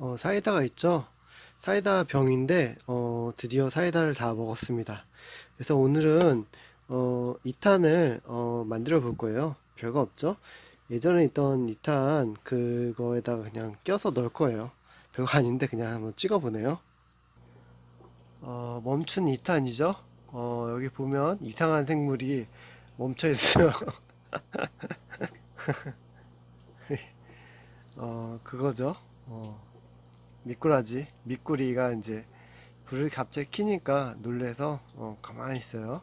어, 사이다가 있죠? 사이다 병인데, 어, 드디어 사이다를 다 먹었습니다. 그래서 오늘은, 어, 2탄을, 어, 만들어 볼 거예요. 별거 없죠? 예전에 있던 2탄, 그거에다가 그냥 껴서 넣을 거예요. 별거 아닌데 그냥 한번 찍어 보네요. 어, 멈춘 2탄이죠? 어, 여기 보면 이상한 생물이 멈춰 있어요. 어, 그거죠. 어, 미꾸라지. 미꾸리가 이제 불을 갑자기 켜니까 놀래서 어, 가만히 있어요.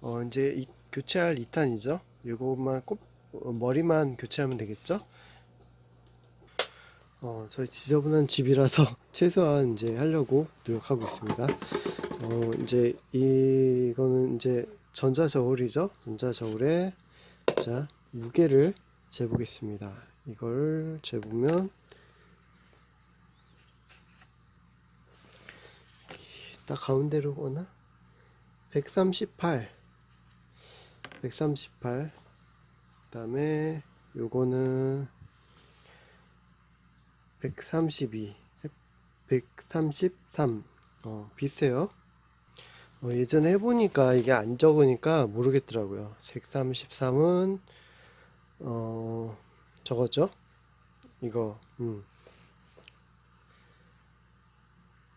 어, 이제 이- 교체할 2탄이죠. 이것만 꼭 어, 머리만 교체하면 되겠죠? 어, 저희 지저분한 집이라서 최소한 이제 하려고 노력하고 있습니다. 어, 이제 이거는 이제 전자 저울이죠. 전자 저울에 자, 무게를 재보겠습니다. 이걸 재보면 딱 가운데로 오나? 138 138 그다음에 요거는 132 133 어, 비슷해요. 어, 예전에 해보니까 이게 안 적으니까 모르겠더라고요. 133은 어 저거죠? 이거 음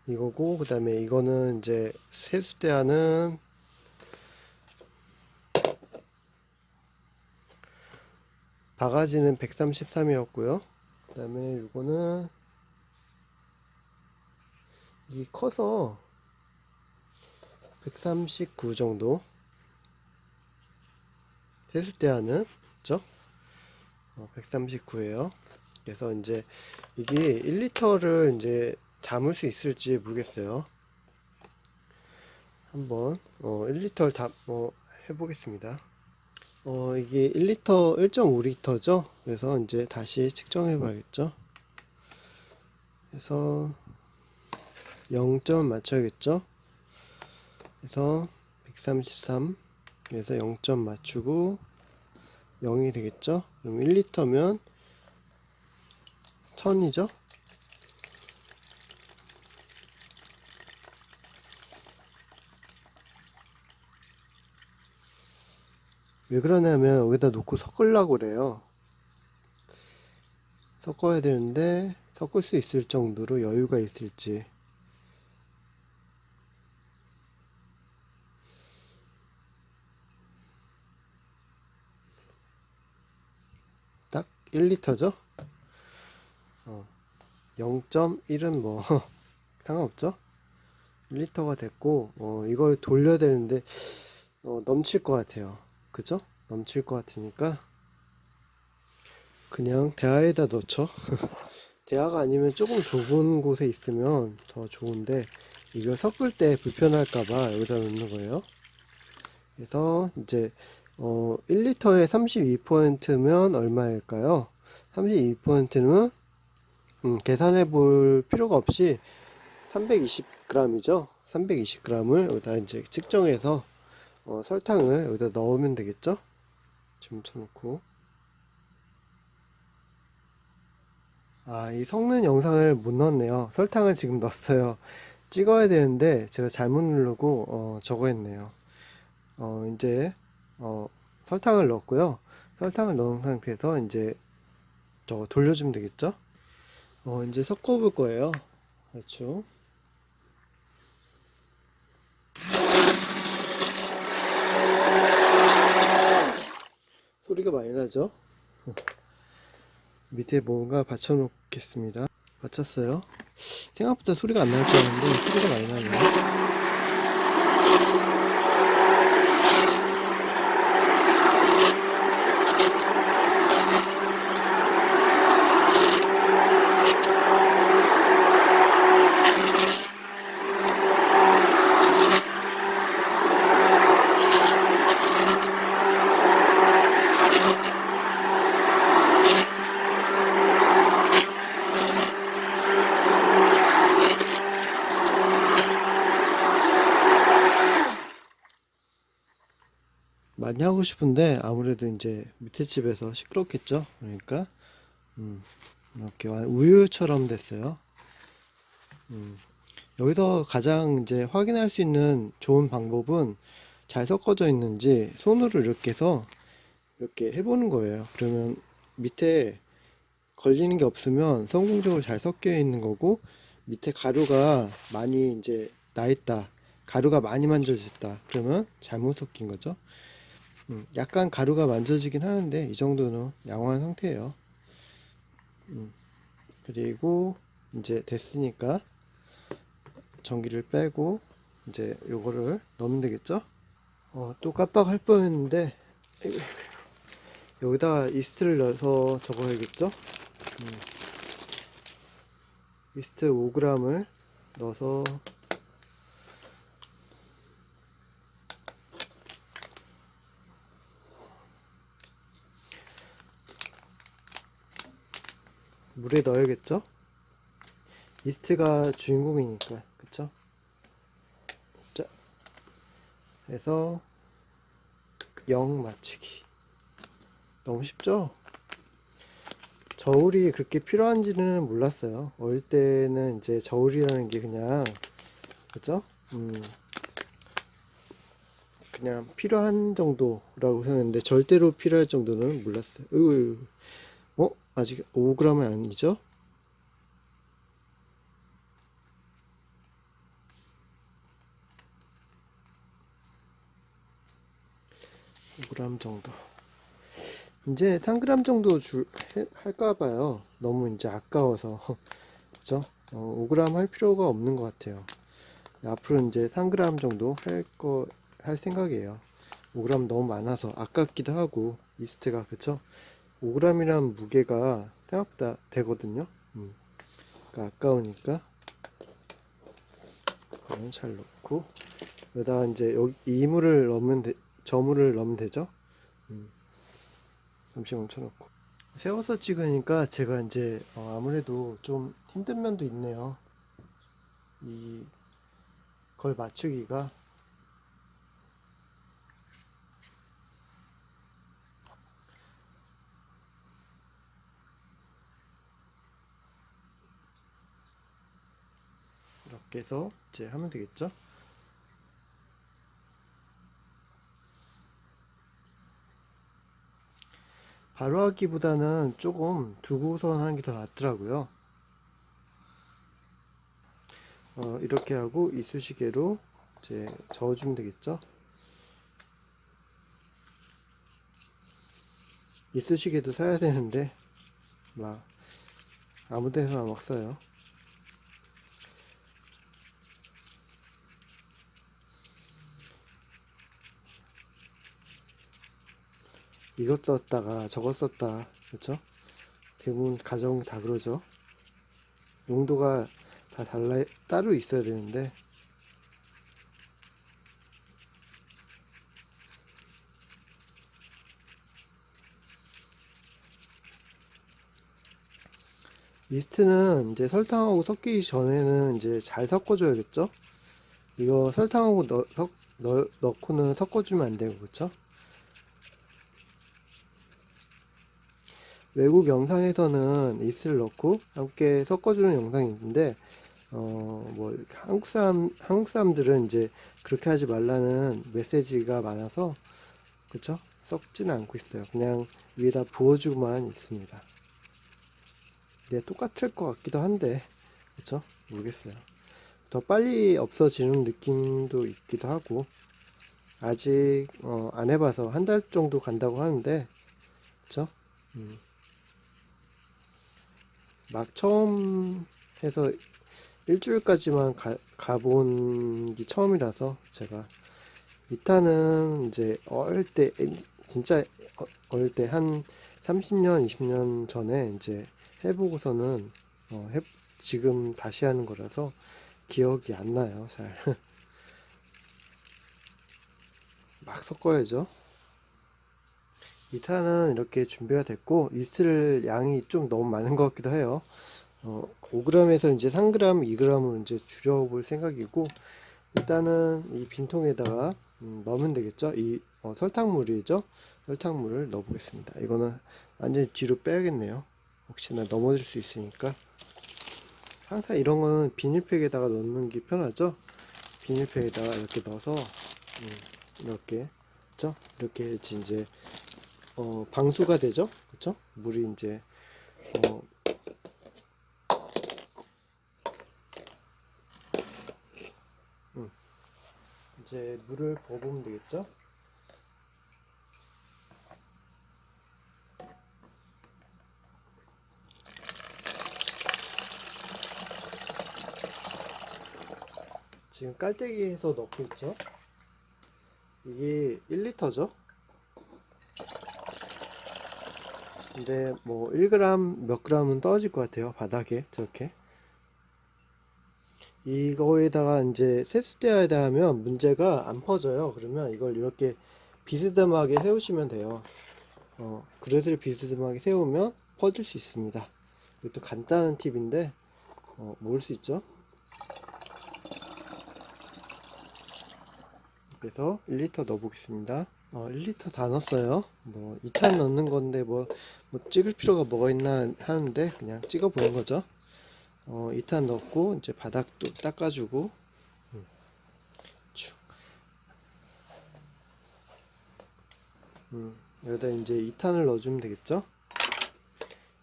이거고 그 다음에 이거는 이제 세수대 하는 바가지는 133이었고요. 그 다음에 이거는 이게 커서 139 정도 세수대 하는 그죠? 139예요. 그래서 이제 이게 1리터를 이제 담을 수 있을지 모르겠어요. 한번 어, 1리터를 다 어, 해보겠습니다. 어, 이게 1리터 1.5리터죠. 그래서 이제 다시 측정해 봐야겠죠. 그래서 0점 맞춰야겠죠. 그래서 133 그래서 0점 맞추고 0이 되겠죠? 그럼 1리터면 1000이죠? 왜 그러냐면 여기다 놓고 섞으려고 그래요. 섞어야 되는데 섞을 수 있을 정도로 여유가 있을지 딱 1리터죠? 어, 0.1은 뭐 상관없죠? 1리터가 됐고 어, 이걸 돌려야 되는데 어, 넘칠 것 같아요. 그죠? 넘칠 것 같으니까 그냥 대야에다 넣죠. 대야가 아니면 조금 좁은 곳에 있으면 더 좋은데 이걸 섞을 때 불편할까봐 여기다 넣는 거예요. 그래서 이제 어, 1리터에 32%면 얼마일까요? 32%는 음, 계산해 볼 필요가 없이 320g이죠. 320g을 여기다 이제 측정해서 어, 설탕을 여기다 넣으면 되겠죠? 지금 쳐놓고 아, 이 섞는 영상을 못 넣었네요. 설탕을 지금 넣었어요. 찍어야 되는데 제가 잘못 누르고 어, 저거 했네요. 어, 이제 어, 설탕을 넣었고요. 설탕을 넣은 상태에서 이제 저거 돌려주면 되겠죠? 어, 이제 섞어볼 거예요. 그렇 소리가 많이 나죠? 밑에 뭔가 받쳐놓겠습니다. 받쳤어요. 생각보다 소리가 안날줄 알았는데 소리가 많이 나네요. 싶은데 아무래도 이제 밑에 집에서 시끄럽겠죠. 그러니까 음, 이렇게 완- 우유처럼 됐어요. 음, 여기서 가장 이제 확인할 수 있는 좋은 방법은 잘 섞어져 있는지 손으로 이렇게 해서 이렇게 해보는 거예요. 그러면 밑에 걸리는 게 없으면 성공적으로 잘 섞여 있는 거고 밑에 가루가 많이 이제 나 있다. 가루가 많이 만져졌다. 그러면 잘못 섞인 거죠. 음, 약간 가루가 만져지긴 하는데 이 정도는 양호한 상태예요. 음, 그리고 이제 됐으니까 전기를 빼고 이제 요거를 넣으면 되겠죠? 어, 또 깜빡할 뻔했는데 에이, 여기다가 이스트를 넣어서 적어야겠죠? 음, 이스트 5g을 넣어서 물에 넣어야겠죠? 이스트가 주인공이니까 그쵸? 자 해서 0 맞추기 너무 쉽죠? 저울이 그렇게 필요한지는 몰랐어요 어릴 때는 이제 저울이라는 게 그냥 그죠? 음 그냥 필요한 정도라고 생각했는데 절대로 필요할 정도는 몰랐어요 으, 어? 아직 5g은 아니죠? 오 g 정도. 이제 3g 정도 줄 해- 할까 봐요. 너무 이제 아까워서. 그죠? 어, 5g 할 필요가 없는 것 같아요. 앞으로 이제 3g 정도 할 거, 할 생각이에요. 5g 너무 많아서 아깝기도 하고, 이스트가, 그쵸? 5g이란 무게가 생각보다 되거든요. 음. 그러니까 아까우니까. 그건 잘 넣고. 여기다가 이제 여기 이물을 넣으면 되, 저물을 넣으면 되죠. 음. 잠시 멈춰놓고. 세워서 찍으니까 제가 이제 어, 아무래도 좀 힘든 면도 있네요. 이걸 맞추기가 해서 이제 하면 되겠죠? 바로 하기보다는 조금 두고선 하는 게 더 낫더라고요. 어, 이렇게 하고 이쑤시개로 이제 저어주면 되겠죠? 이쑤시개도 사야 되는데 막 아무 데서나 막 써요. 이것 썼다가 저것 썼다 그렇죠? 대부분 가정 다 그러죠. 용도가 다 달라 따로 있어야 되는데 이스트는 이제 설탕하고 섞이기 전에는 이제 잘 섞어줘야겠죠? 이거 설탕하고 넣, 섞, 넣, 넣고는 섞어주면 안 되고 그쵸? 외국 영상에서는 이스트를 넣고 함께 섞어주는 영상이 있는데 어 뭐 한국 사람 한국 사람들은 이제 그렇게 하지 말라는 메시지가 많아서 그쵸? 섞지는 않고 있어요. 그냥 위에다 부어주고만 있습니다. 네, 똑같을 것 같기도 한데 그쵸? 모르겠어요. 더 빨리 없어지는 느낌도 있기도 하고 아직 어, 안 해봐서 한 달 정도 간다고 하는데 그쵸? 음. 막 처음 해서 일주일까지만 가, 가본 게 처음이라서 제가. 2탄은 이제 어릴 때 진짜 어- 어릴 때 한 30년 20년 전에 이제 해보고서는 어, 해, 지금 다시 하는 거라서 기억이 안 나요 잘. 막 섞어야죠 2탄은 이렇게 준비가 됐고 이스트를 양이 좀 너무 많은 것 같기도 해요. 어, 5g에서 이제 3g, 2g으로 이제 줄여볼 생각이고 일단은 이 빈통에다가 음, 넣으면 되겠죠. 이 어, 설탕물이죠. 설탕물을 넣어 보겠습니다. 이거는 완전히 뒤로 빼야겠네요. 혹시나 넘어질 수 있으니까 항상 이런 거는 비닐팩에다가 넣는 게 편하죠 비닐팩에다가 이렇게 넣어서 음, 이렇게 그죠 이렇게 이제 어, 방수가 되죠? 그쵸? 물이 이제 어, 음, 이제 물을 부어보면 되겠죠? 지금 깔때기에서 넣고 있죠? 이게 1리터죠 근데 뭐 1g 몇 g은 떨어질 것 같아요 바닥에 저렇게. 이거에다가 이제 세수대야에다 하면 문제가 안 퍼져요. 그러면 이걸 이렇게 비스듬하게 세우시면 돼요. 어, 그릇을 비스듬하게 세우면 퍼질 수 있습니다. 이것도 간단한 팁인데 어, 모를 수 있죠? 그래서 1리터 넣어 보겠습니다 어, 1리터 다 넣었어요. 뭐 2탄 넣는 건데 뭐, 뭐 찍을 필요가 뭐가 있나 하는데 그냥 찍어 보는 거죠. 어, 2탄 넣고 이제 바닥도 닦아주고. 음. 쭉. 음, 여기다 이제 2탄을 넣어주면 되겠죠?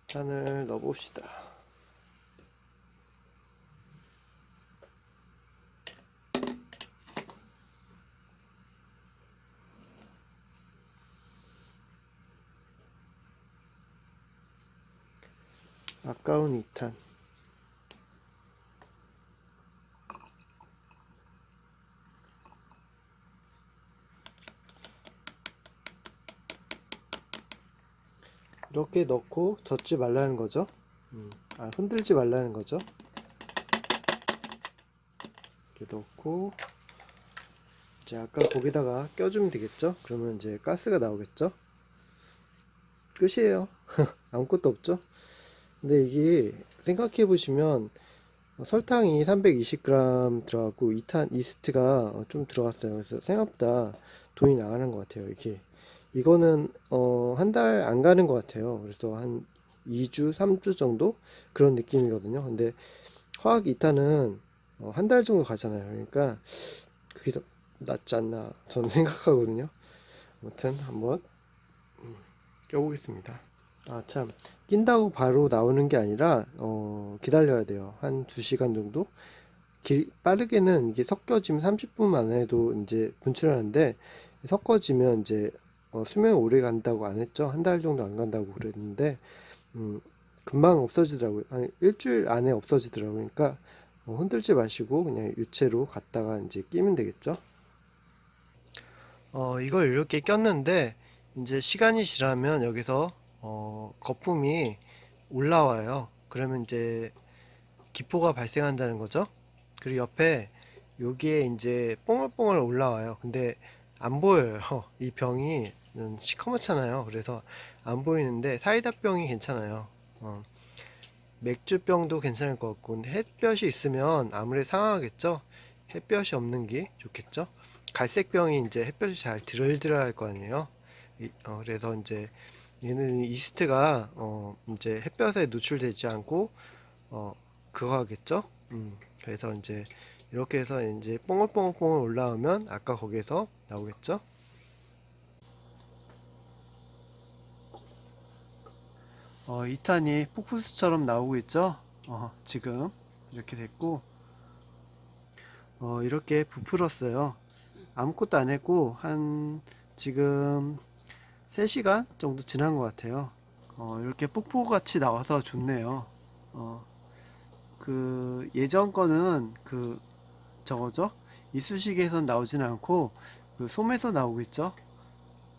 2탄을 넣어 봅시다 아까운 2탄 이렇게 넣고 젓지 말라는 거죠. 음, 아, 흔들지 말라는 거죠. 이렇게 넣고 이제 아까 거기다가 껴주면 되겠죠. 그러면 이제 가스가 나오겠죠. 끝이에요. 아무것도 없죠. 근데 이게 생각해 보시면 설탕이 320g 들어갔고 2탄 이스트가 좀 들어갔어요. 그래서 생각보다 돈이 나가는 것 같아요. 이게 이거는 어, 한 달 안 가는 것 같아요. 그래서 한 2주, 3주 정도 그런 느낌이거든요. 근데 화학 2탄은 어, 한 달 정도 가잖아요. 그러니까 그게 더 낫지 않나 저는 생각하거든요. 아무튼 한번 음, 껴보겠습니다. 아, 참. 낀다고 바로 나오는 게 아니라, 어, 기다려야 돼요. 한 2시간 정도? 기, 빠르게는 이게 섞여지면 30분 만에도 이제 분출하는데, 섞어지면 이제, 어, 수명이 오래 간다고 안 했죠? 한 달 정도 안 간다고 그랬는데, 음, 금방 없어지더라고요. 아니, 일주일 안에 없어지더라고요. 그러니까, 어, 흔들지 마시고, 그냥 유체로 갖다가 이제 끼면 되겠죠? 어, 이걸 이렇게 꼈는데, 이제 시간이 지나면 여기서 어, 거품이 올라와요. 그러면 이제 기포가 발생한다는 거죠. 그리고 옆에 여기에 이제 뽕글뽕글 올라와요. 근데 안 보여요. 이 병이 시커멓잖아요. 그래서 안 보이는데 사이다 병이 괜찮아요. 어, 맥주병도 괜찮을 것 같고 근데 햇볕이 있으면 아무래도 상하겠죠. 햇볕이 없는 게 좋겠죠. 갈색병이 이제 햇볕이 잘 들을들어야 할거 아니에요. 이, 어, 그래서 이제 얘는 이스트가 어 이제 햇볕에 노출되지 않고 어 그거 하겠죠? 음 그래서 이제 이렇게 해서 이제 뽕글뽕글뽕글 올라오면 아까 거기에서 나오겠죠? 어 2탄이 폭포수처럼 나오고 있죠? 어 지금 이렇게 됐고 어 이렇게 부풀었어요. 아무것도 안 했고 한 지금 3시간 정도 지난 것 같아요. 어, 이렇게 폭포같이 나와서 좋네요. 어, 그 예전 거는 그 저거죠? 이쑤시개에서 나오진 않고 그 솜에서 나오겠죠?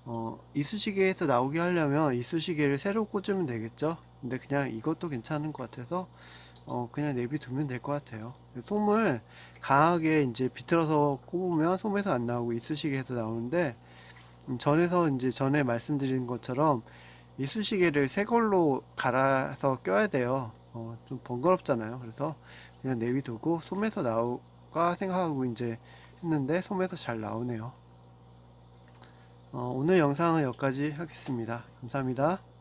어, 이쑤시개에서 나오게 하려면 이쑤시개를 새로 꽂으면 되겠죠? 근데 그냥 이것도 괜찮은 것 같아서 어, 그냥 내비두면 될 것 같아요. 솜을 강하게 이제 비틀어서 꼽으면 솜에서 안 나오고 이쑤시개에서 나오는데 음, 전에서 이제 전에 말씀드린 것처럼 이쑤시개를 새 걸로 갈아서 껴야 돼요. 어, 좀 번거롭잖아요. 그래서 그냥 내비두고 솜에서 나올까 생각하고 이제 했는데 솜에서 잘 나오네요. 어, 오늘 영상은 여기까지 하겠습니다. 감사합니다.